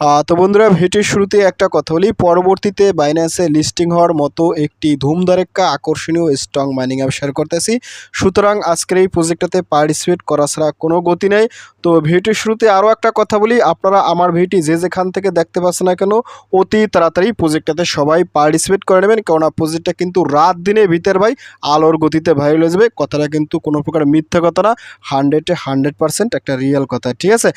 তো বন্ধুরা, ভিডিওর শুরুতে একটা কথা বলি। পরবর্তীতে বাইন্যান্সে লিস্টিং হওয়ার মতো একটি ধুমধারেক্কা আকর্ষণীয় স্ট্রং মাইনিং অ্যাপ শেয়ার করতেছি। সুতরাং আজকের এই প্রজেক্টটাতে পার্টিসিপেট করা ছাড়া কোনো গতি নেই। তো ভিডিওর শুরুতে আরও একটা কথা বলি, আপনারা আমার ভিডিওটি যে যেখান থেকে দেখতে পাচ্ছেন না কেন, অতি তাড়াতাড়ি প্রজেক্টটাতে সবাই পার্টিসিপেট করে নেবেন। কেননা প্রজেক্টটা কিন্তু রাত দিনে ভিতর ভাই, আলোর গতিতে ভাইরাল হয়ে যাবে। কথাটা কিন্তু কোনো প্রকার মিথ্যা কথা না। হান্ড্রেডে হান্ড্রেড পার্সেন্ট একটা রিয়েল কথা, ঠিক আছে?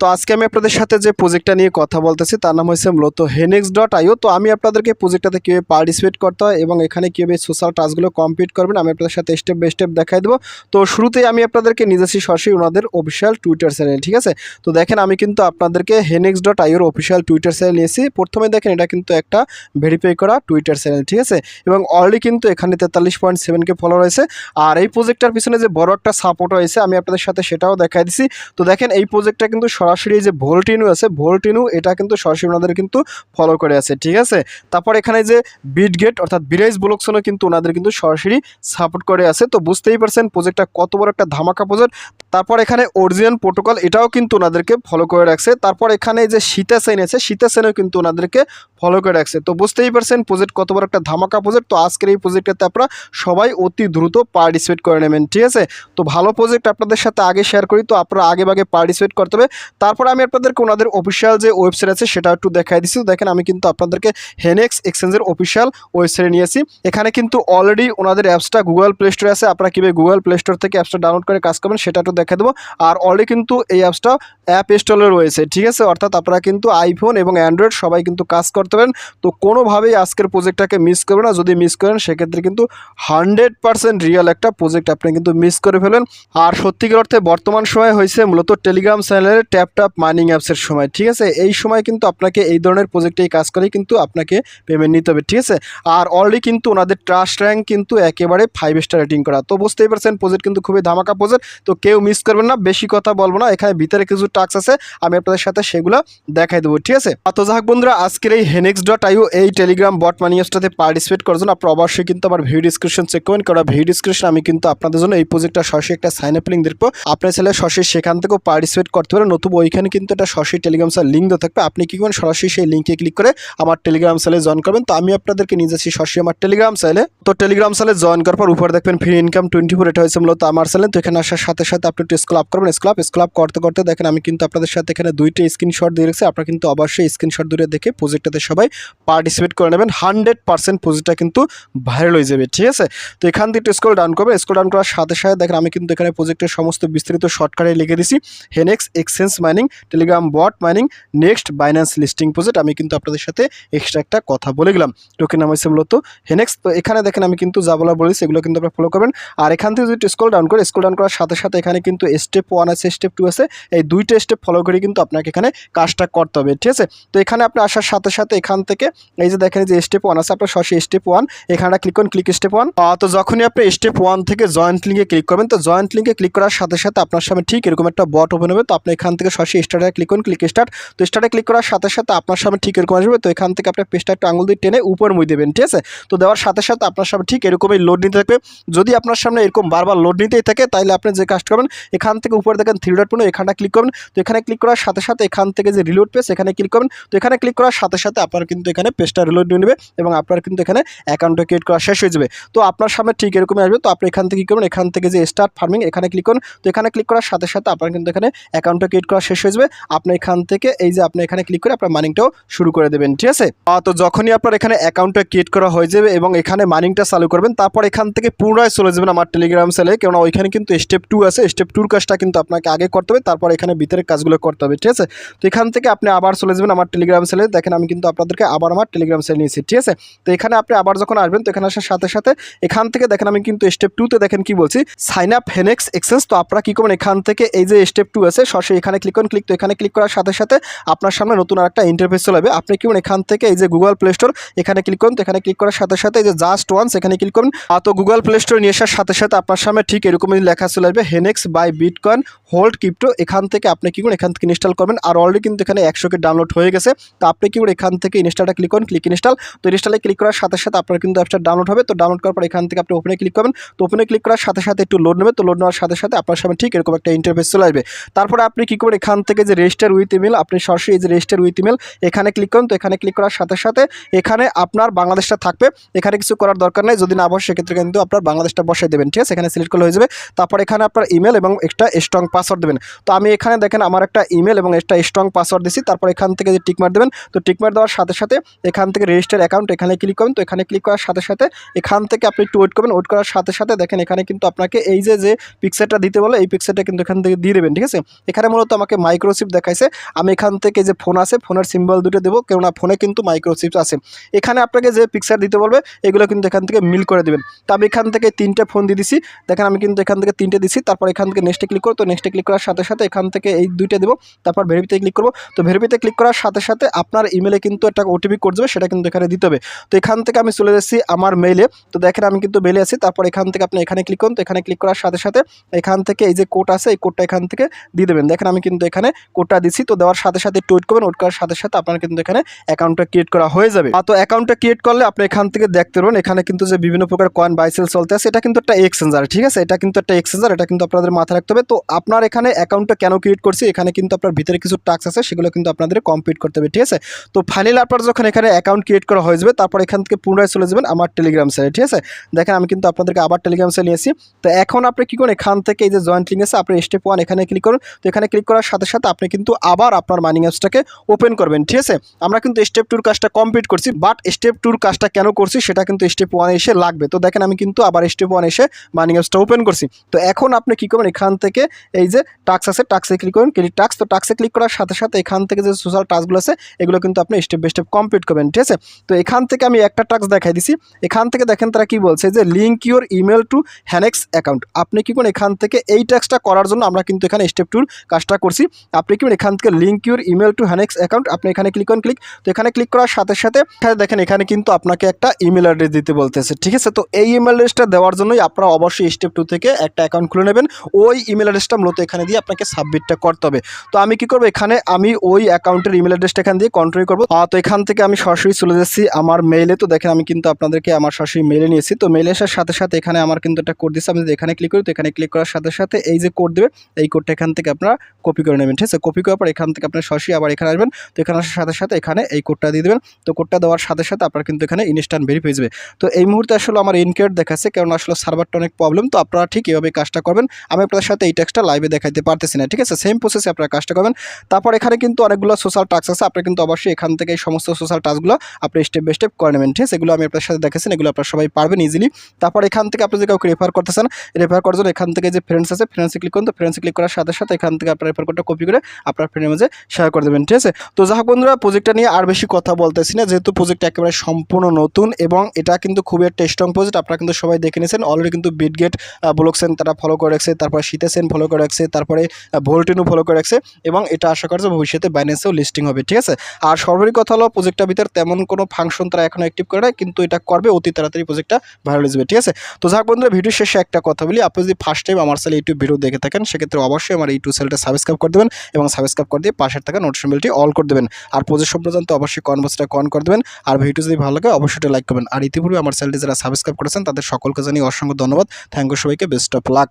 তো আজকে আমি আপনাদের সাথে যে প্রজেক্টটা নিয়ে কথা বলতেছি, তার নাম হচ্ছে মূলত হেনেক্স ডট আইও তো আমি আপনাদেরকে প্রজেক্টটাতে কীভাবে পার্টিসিপেট করতে হয় এবং এখানে কীভাবে সোশ্যাল টাস্কগুলো কমপ্লিট করবেন, আমি আপনাদের সাথে স্টেপ বাই স্টেপ দেখাই দেবো। তো শুরুতেই আমি আপনাদেরকে নিজেছি সরাসরি ওনাদের অফিসিয়াল টুইটার চ্যানেল ঠিক আছে? তো দেখেন, আমি কিন্তু আপনাদেরকে হেনেক্স ডট আইওর অফিসিয়াল টুইটার চ্যানেল নিয়েছি। প্রথমে দেখেন, এটা কিন্তু একটা ভেরিফাই করা টুইটার চ্যানেল ঠিক আছে? এবং অলরেডি কিন্তু এখানে তেতাল্লিশ পয়েন্ট সেভেনকে ফলো রয়েছে। আর এই প্রজেক্টটার পিছনে যে বড় একটা সাপোর্ট হয়েছে আমি আপনাদের সাথে সেটাও দেখাই দিছি তো দেখেন, এই প্রজেক্টটা কিন্তু সরাসরি যে ভোল্টিনু আছে ভোল্টিনু এটা কিন্তু সরাসরি ওনাদের কিন্তু ফলো করে আছে, ঠিক আছে? তারপর এখানে যে বিটগেট অর্থাৎ বিরাইজ ব্লকসনও কিন্তু ওনাদের কিন্তু সরাসরি সাপোর্ট করে আছে। তো বুঝতেই পারছেন প্রজেক্টটা কত বড় একটা ধামাকা প্রজেক্ট তারপর এখানে অরিজিনাল প্রোটোকল এটাও কিন্তু ওনাদেরকে ফলো করে রাখছে। তারপর এখানে যে সীতা সেন আছে, সীতা সেনও কিন্তু ওনাদেরকে ফলো করে রাখছে। তো বুঝতেই পারছেন প্রজেক্ট কত বড় একটা ধামাকা প্রজেক্ট তো আজকের এই প্রজেক্টটাতে আপনারা সবাই অতি দ্রুত পার্টিসিপেট করে নেবেন, ঠিক আছে? তো ভালো প্রজেক্ট আপনাদের সাথে আগে শেয়ার করি, তো আপনারা আগে ভাগে পার্টিসিপেট করতে হবে। তারপর আমি আপনাদেরকে ওনাদের অফিসিয়াল যে ওয়েবসাইট আছে সেটা একটু দেখাই দিচ্ছি। দেখেন আমি কিন্তু আপনাদেরকে হেনেক্স এক্সচেঞ্জের অফিসিয়াল ওয়েবসাইটে নিয়েছি এখানে কিন্তু অলরেডি ওনাদের অ্যাপসটা গুগল প্লে স্টোরে আছে। আপনারা কীভাবে গুগল প্লে স্টোর থেকে অ্যাপসটা ডাউনলোড করে কাজ করবেন সেটা একটু দেখা দেবো। আর অলরেডি কিন্তু এই অ্যাপসটা অ্যাপ স্টলে রয়েছে, ঠিক আছে? অর্থাৎ আপনারা কিন্তু আইফোন এবং অ্যান্ড্রয়েড সবাই কিন্তু কাজ করতে পারেন। তো কোনোভাবেই আজকের প্রজেক্টটাকে মিস করবেন না। যদি মিস করেন, সেক্ষেত্রে কিন্তু হান্ড্রেড পার্সেন্ট রিয়েল একটা প্রজেক্ট আপনি কিন্তু মিস করে ফেলেন আর সত্যিকার অর্থে বর্তমান সময় হয়েছে মূলত টেলিগ্রাম চ্যানেলের ট্যাপ ট্যাপ মাইনিং অ্যাপসের সময়, ঠিক আছে? এই সময় কিন্তু আপনাকে এই ধরনের প্রজেক্টে এই কাজ করেই কিন্তু আপনাকে পেমেন্ট নিতে হবে, ঠিক আছে? আর অলরেডি কিন্তু ওনাদের ট্রাস্ট র্যাঙ্ক কিন্তু একেবারে ফাইভ স্টার রেটিং করা। তো বুঝতেই পারছেন প্রজেক্ট কিন্তু খুবই ধামাকা প্রজেক্ট তো কেউ মিস করবেন না, বেশি কথা বলব না, এখানে ভিতরে কিছু টাস্ক আছে, আমি আপনাদের সাথে সেগুলো দেখাই দেবো, ঠিক আছে? তো যাক বন্ধুরা, আজকের এই হেনেক্স ডট আইও এই টেলিগ্রাম বট মানি অ্যাপসটাতে পার্টিসিপেট করার জন্য আপনারা অবশ্যই কিন্তু আমার ভিডিও ডিসক্রিপশন চেক করবেন, কারণ ভিডিও ডিসক্রিপশন আমি কিন্তু আপনাদের জন্য এই প্রজেক্টটা সরাসরি একটা সাইন আপ লিঙ্ক দেখব আপনার ছেলে সরাসরি সেখান থেকেও পার্টিসিপেট করতে পারেন, নতুবা ওইখানে কিন্তু একটা সরাসরি টেলিগ্রাম সেল লিঙ্ক দেওয়া থাকবে, আপনি কি করবেন, সরাসরি সেই লিঙ্কে ক্লিক করে আমার টেলিগ্রাম সেলে জয়েন করবেন। তো আমি আপনাদেরকে নিয়ে যাচ্ছি সরাসরি আমার টেলিগ্রাম সেলে তো টেলিগ্রাম সেলে জয়েন করার পর উপরে দেখবেন ফ্রি ইনকাম টোয়েন্টি ফোর এটা হয়েছে মূলত আমার সেলে তো এখানে আসার সাথে সাথে আপনি একটু স্কুল আপ করবেন স্কুল আপ আপ করতে করতে দেখেন আমি কিন্তু আপনাদের সাথে এখানে দুইটা স্ক্রিনশট দিয়ে রেখেছি। আপনারা কিন্তু অবশ্যই স্ক্রিনশট দূরে দেখে প্রজেক্টটাতে সবাই পার্টিসিপেট করে নেবেন। হান্ড্রেড পার্সেন্ট প্রজেক্টটা কিন্তু ভাইরাল হয়ে যাবে, ঠিক আছে? তো এখান থেকে একটু স্কুল ডাউন করবে স্কুল ডাউন করার সাথে সাথে দেখেন আমি কিন্তু এখানে প্রজেক্টের সমস্ত বিস্তারিত শর্টকাটে লিখে দিছি হেনেক্স exchange mining Telegram bot mining next Binance listing project আমি কিন্তু আপনাদের সাথে এক্সট্রা একটা কথা বলে গেলাম। টোকেন নাম হচ্ছে মূলত হেনেক্স তো এখানে দেখেন আমি কিন্তু যা বলা বলেছি সেগুলো কিন্তু আপনারা ফলো করবেন। আর এখান থেকে যদি স্কুল ডাউন করে স্কুল ডাউন করার সাথে সাথে এখানে কিন্তু স্টেপ ওয়ান আছে স্টেপ টু আছে, এই দুইটা স্টেপ ফলো করে কিন্তু আপনাকে এখানে কাজটা করতে হবে, ঠিক আছে? তো এখানে আপনি আসার সাথে সাথে এখান থেকে, এই যে দেখেন যে স্টেপ ওয়ান আছে, আপনার সরাসরি স্টেপ ওয়ান এখানে ক্লিক করুন ক্লিক স্টেপ ওয়ান তো যখনই আপনি স্টেপ ওয়ান থেকে জয়েন্ট লিঙ্কে ক্লিক করবেন, তো জয়েন্ট লিঙ্কে ক্লিক করার সাথে সাথে আপনার সামনে ঠিক এরকম একটা বট ওপেন হবে, তো আপনি এখান থেকে সরাসরি স্টার্টে ক্লিক করুন ক্লিক স্টার্ট তো স্টার্টে ক্লিক করার সাথে সাথে আপনার সামনে ঠিক এরকম আসবে, তো এখান থেকে আপনার পেজটা একটু আঙুল দিয়ে টেনে উপর মুই দেবেন, ঠিক আছে? তো দেওয়ার সাথে সাথে আপনার সামনে ঠিক এরকমই লোড নিতে থাকবে, যদি আপনার সামনে এরকম বারবার লোড নিতেই থাকে তাহলে আপনি যে কাজটা করবেন এখান থেকে উপরে দেখেন থ্রি ডট পুরো এখানটা ক্লিক করবেন। তো এখানে ক্লিক করার সাথে সাথে এখান থেকে যে রিলোড পেজ এখানে ক্লিক করবেন। তো এখানে ক্লিক করার সাথে সাথে আপনার কিন্তু এখানে পেজটা রিলোড নিয়ে নেবে এবং আপনার কিন্তু এখানে অ্যাকাউন্টটা ক্রিয়েট করা শেষ হয়ে যাবে। তো আপনার সামনে ঠিক এরকমই আসবে। তো আপনি এখান থেকে কী করবেন? এখান থেকে যে স্টার্ট ফার্মিং এখানে ক্লিক করুন। তো এখানে ক্লিক করার সাথে সাথে আপনার কিন্তু এখানে অ্যাকাউন্টটা ক্রিয়েট করা শেষ হয়ে যাবে। আপনি এখান থেকে এই যে আপনি এখানে ক্লিক করে আপনার মানিংটাও শুরু করে দেবেন, ঠিক আছে? তো যখনই আপনার এখানে অ্যাকাউন্টটা ক্রিয়েট করা হয়ে যাবে এবং এখানে মানিংটা চালু করবেন, তারপর এখান থেকে পুনরায় চলে যাবেন আমার টেলিগ্রাম সেলে কেননা ওইখানে কিন্তু স্টেপ টু আছে স্টেপ টুর কাজটা কিন্তু আপনাকে আগে করতে হবে, তারপর এখানে ভিতরের কাজগুলো করতে হবে, ঠিক আছে? তো এখান থেকে আপনি আবার চলে যাবেন আমার টেলিগ্রাম সেলে দেখেন, আমি কিন্তু আপনাদেরকে আবার আমার টেলিগ্রাম সেল নিয়েছি, ঠিক আছে? তো এখানে আপনি আবার যখন আসবেন, তো এখানে আসার সাথে সাথে এখান থেকে দেখেন, আমি কিন্তু স্টেপ টুতে দেখেন কি বলছি সাইন আপ হেনেক্স এক্সেন্স তো আপনারা কী করবেন, এখান থেকে এই যে স্টেপ টু আছে, সরাসরি এখানে ক্লিক করুন ক্লিক তো এখানে ক্লিক করার সাথে সাথে আপনার সামনে নতুন আর একটা ইন্টারফেস চলে যাবে। আপনি কি এখান থেকে এই যে গুগল প্লে স্টোর এখানে ক্লিক করুন, তো এখানে ক্লিক করার সাথে সাথে এই যে জাস্ট ওয়ান্স এখানে ক্লিক করুন। তো গুগল প্লে স্টোর নিয়ে আসার সাথে সাথে আপনার সামনে ঠিক এরকমই লেখা চলে আসবে Henex buy bitcoin hold crypto এখান থেকে আপনি কি করুন, এখান থেকে ইনস্টল করবেন। আর অলরেডি কিন্তু এখানে একশোকে ডাউনলোড হয়ে গেছে। তো আপনি কি করে এখান থেকে ইনস্টলটা ক্লিক করুন ক্লিক ইনস্টল তো ইনস্টলে ক্লিক করার সাথে সাথে আপনার কিন্তু অ্যাপসটা ডাউনলোড হবে। তো ডাউনলোড করার পর এখান থেকে আপনি ওপেনে ক্লিক করবেন। তো ওপেনে ক্লিক করার সাথে সাথে একটু লোড নেবে তো লোড নেওয়ার সাথে সাথে আপনার সামনে ঠিক এরকম একটা ইন্টারফেস চলে আসবে। তারপরে আপনি কী করবেন, এখান থেকে যে রেজিস্টার উইথ ইমেল আপনি সরাসরি এই যে রেজিস্টার উইথ ইমেল এখানে ক্লিক করুন। তো এখানে ক্লিক করার সাথে সাথে এখানে আপনার বাংলাদেশটা থাকবে। এখানে কিছু করার দরকার নেই। যদি না বসে, সেক্ষেত্রে কিন্তু আপনার বাংলাদেশটা বসাই দেবেন। ঠিক আছে? এখানে সিলেক্ট করলে হয়ে যাবে। তারপর এখানে আপনার ইমেল এবং একটা স্ট্রং পাসওয়ার্ড দেবেন। তো আমি এখানে দেখেন আমার একটা ইমেল এবং একটা স্ট্রং পাসওয়ার্ড দিছি, তারপর এখান থেকে যে টিকমার দেবেন, তো টিকমার দেওয়ার সাথে সাথে এখান থেকে রেজিস্টার অ্যাকাউন্ট এখানে ক্লিক করবেন, তো এখানে ক্লিক করার সাথে সাথে এখান থেকে আপনি একটু ওয়েট করবেন ওয়েট করার সাথে সাথে দেখেন এখানে কিন্তু আপনাকে এই যে যে পিকচারটা দিতে বলে, এই পিকচারটা কিন্তু এখান থেকে দিয়ে দেবেন, ঠিক আছে? এখানে মূলত আমাকে মাইক্রোচিপ দেখাইছে। আমি এখান থেকে যে ফোন আছে ফোনের সিম্বল দুটো দেবো, কেননা ফোনে কিন্তু মাইক্রোচিপ আছে। এখানে আপনাকে যে পিকচার দিতে বলবে, এগুলো কিন্তু এখান থেকে মিল করে দেবেন। তো আমি এখান থেকে তিনটে ফোন দিয়ে দিছি। দেখেন আমি কিন্তু এখান থেকে তিনটে দিছি, তারপর এখান থেকে নেক্সটে ক্লিক করো, তো নেক্সটে ক্লিক করার সাথে সাথে এখান থেকে এই দুইটা দেবো, তারপর ভেরিফিতে ক্লিক করব, তো ভেরিফিতে ক্লিক করার সাথে সাথে আপনার ইমেলে কিন্তু একটা ওটিপি কোড যাবে, সেটা কিন্তু এখানে দিতে হবে। তো এখান থেকে আমি চলে যাচ্ছি আমার মেইলে তো দেখেন আমি কিন্তু মেলে আছি, তারপর এখান থেকে আপনি এখানে ক্লিক করুন, তো এখানে ক্লিক করার সাথে সাথে এখান থেকে এই যে কোড আছে, এই কোডটা এখান থেকে দিয়ে দেবেন। দেখেন আমি কিন্তু এখানে কোডটা দিচ্ছি তো দেওয়ার সাথে সাথে টুইট করবেন ওট করার সাথে সাথে আপনার কিন্তু এখানে অ্যাকাউন্টটা ক্রিয়েট করা হয়ে যাবে। তো অ্যাকাউন্টটা ক্রিয়েট করলে আপনি এখান থেকে দেখতে পারবেন, এখানে কিন্তু যে বিভিন্ন প্রকার কয়েন বাইসেল চলতে আছে, এটা কিন্তু একটা এক্সচেঞ্জার ঠিক আছে? এটা কিন্তু একটা এক্সচেঞ্জার এটা কিন্তু আপনাদের মাথায় রাখতে হবে। তো আপনার এখানে অ্যাকাউন্টটা কেন ক্রিয়েট করছি? এখানে কিন্তু আপনার ভিতরে কিছু টাস্ক আছে, সেগুলো কিন্তু আপনাদের কমপ্লিট করতে হবে, ঠিক আছে? তো ফাইনালি আপনার যখন এখানে অ্যাকাউন্ট ক্রিয়েট করা হয়ে যাবে, তারপর এখান থেকে পুনরায় চলে যাবেন আমার টেলিগ্রাম সাইটে ঠিক আছে? দেখেন আমি কিন্তু আপনাদেরকে আবার টেলিগ্রাম সাইট নিয়েছি তো এখন আপনি কী করুন, এখান থেকে এই যে জয়েন্ট লিঙ্ক আছে, আপনি স্টেপ ওয়ান এখানে ক্লিক করুন। তো এখানে ক্লিক করার সাথে সাথে আপনি কিন্তু আবার আপনার মাইনিং অ্যাপসটাকে ওপেন করবেন, ঠিক আছে? আমরা কিন্তু স্টেপ টুর কাজটা কমপ্লিট করছি বাট স্টেপ টুর কাজটা কেন করছি, সেটা কিন্তু স্টেপ ওয়ানে এসে লাগবে। তো দেখেন আমি কিন্তু আবার স্টেপ ওয়ান এসে মাইনিং অ্যাপসটা ওপেন করছি। তো এখন আপনি কী করবেন এখান থেকে এই যে টাক্স আছে টাক্সে ক্লিক করুন ক্লিক টাক্স তো টাক্সে ক্লিক করার সাথে সাথে এখান থেকে যে সোশ্যাল টাস্কগুলো আছে, এগুলো কিন্তু আপনি স্টেপ বাই স্টেপ কমপ্লিট করবেন, ঠিক আছে? তো এখান থেকে আমি একটা টাস্ক দেখাই দিছি। এখান থেকে দেখেন তারা কি বলছে যে link your email to হ্যানেক্স account আপনি কি করুন এখান থেকে এই টাস্কটা করার জন্য আমরা কিন্তু এখানে স্টেপ টুর কাজটা করছি। আপনি কি এখান থেকে link your email to annex account আপনি এখানে ক্লিক করুন ক্লিক তো এখানে ক্লিক করার সাথে সাথে দেখেন, এখানে কিন্তু আপনাকে একটা ইমেল অ্যাড্রেস দিতে বলতেছে, ঠিক আছে? তো এই ইমেল অ্যাড্রেসটা দেওয়ার জন্যই আপনারা অবশ্যই স্টেপ টু থেকে একটা অ্যাকাউন্ট খুলে নেবেন। ওই ইমেল অ্যাড্রেসটা মূলত এখানে দিয়ে আপনাকে সাবমিটটা করতে হবে। তো আমি কি করব? এখানে আমি ওই অ্যাকাউন্টের ইমেল অ্যাড্রেসটা এখান দিয়ে কন্ট্রোল করব। তো এখান থেকে আমি সরাসরি চলে যাচ্ছি আমার মেইলে তো দেখেন আমি কিন্তু আপনাদেরকে আমার সরাসরি মেইলে নিয়েছি। তো মেলে আসার সাথে সাথে এখানে আমার কিন্তু একটা কোড দিচ্ছে আমি যদি এখানে ক্লিক করি তো এখানে ক্লিক করার সাথে সাথে এই যে কোড দেবে, এই কোডটা এখান থেকে আপনারা কপি করে নেবেন। ঠিক আছে? কপি করার পর এখান থেকে আপনার সরাসরি আবার এখানে আসবেন। তো এখানে আসার সাথে সাথে এখানে এই কোডটা দিয়ে দেবেন। তো কোডটা দেওয়ার সাথে সাথে আপনার কিন্তু এখানে ইনস্ট্যান্ট ভেরিফাই যাবে। তো এই মুহূর্তে আসলে আমার ইনকেট দেখাচ্ছে। কারণ আসলে সার্ভারটা অনেক প্রবলেম তো আপনারা ঠিক এভাবে কাজটা করবেন। আমি আপনাদের সাথে এই ট্যাক্সটা লাইভে দেখাইতে পারতেছি না, ঠিক আছে? সেম প্রসেসে আপনারা কাজটা করবেন। তারপর এখানে কিন্তু অনেকগুলো সোশ্যাল টাস্ক আছে, আপনি কিন্তু অবশ্যই এখান থেকে এই সমস্ত সোশ্যাল টাস্কগুলো আপনি স্টেপ বাই স্টেপ করে নেবেন, ঠিক আছে? এগুলো আমি আপনার সাথে দেখেছেন এগুলো আপনারা সবাই পারবেন ইজিলি তারপর এখান থেকে আপনি যে কাউকে রেফার করতেছেন রেফার করার জন্য এখান থেকে যে ফ্রেন্ডস আছে ফ্রেন্ডসে ক্লিক করুন, তো ফ্রেন্ডসে ক্লিক করার সাথে সাথে এখান থেকে আপনার রেফার কোডটা কপি করে আপনার ফ্রেন্ডের মাঝে শেয়ার করে দেবেন, ঠিক আছে? তো যাই হোক বন্ধুরা প্রজেক্টটা নিয়ে আর বেশি কথা বলতেছি না, যেহেতু প্রজেক্টটা একেবারে সম্পূর্ণ নতুন এবং এটা কিন্তু খুবই একটা স্ট্রং প্রজেক্ট আপনারা কিন্তু সবাই দেখে নিয়েছেন। অলরেডি কিন্তু বিটগেট ব্লকসেন তারা ফলো করে রাখছে, তারপর শীতেসেন ফলো করে রাখছে, তারপরে ভোল্টেনও ফলো করে রাখছে এবং এটা আশা করছে ভবিষ্যতে বাইন্যান্সেও লিস্টিং হবে, ঠিক আছে? আর সর্বাধিক কথা হলো প্রজেক্টটার ভিতরে তেমন কোনো ফাংশন তারা এখনও অ্যাক্টিভ করে না কিন্তু এটা করবে, অতি তাড়াতাড়ি প্রজেক্টটা ভাইরাল যাবে, ঠিক আছে? তো যাক বন্ধুরা ভিডিও শেষে একটা কথা বলি, আপনি যদি ফার্স্ট টাইম আমার চ্যানেল ইউটিউব ভিডিও দেখে থাকেন, সেক্ষেত্রে অবশ্যই আমার ইউটিউব চ্যানেলটা সাবস্ক্রাইব করে দেবেন এবং সাবস্ক্রাইব করে দিয়ে পাশের থাকা নোটিফিকেশন বেলটি অল করে দেবেন। আর প্রজেক্ট সম্প্রদান তো অবশ্যই কনভার্সটা কন করে দেবেন, আর ভিডিও যদি ভালো লাগে, অবশ্যই লাইক করবেন। আর ইতিপূর্বে আমার চ্যানেলটি যারা সাবস্ক্রাইব করেছেন, তাদের সকলকে জানিয়ে অসংখ্য ধন্যবাদ। থ্যাংক ইউ সবাইকে বেস্ট অফ লাক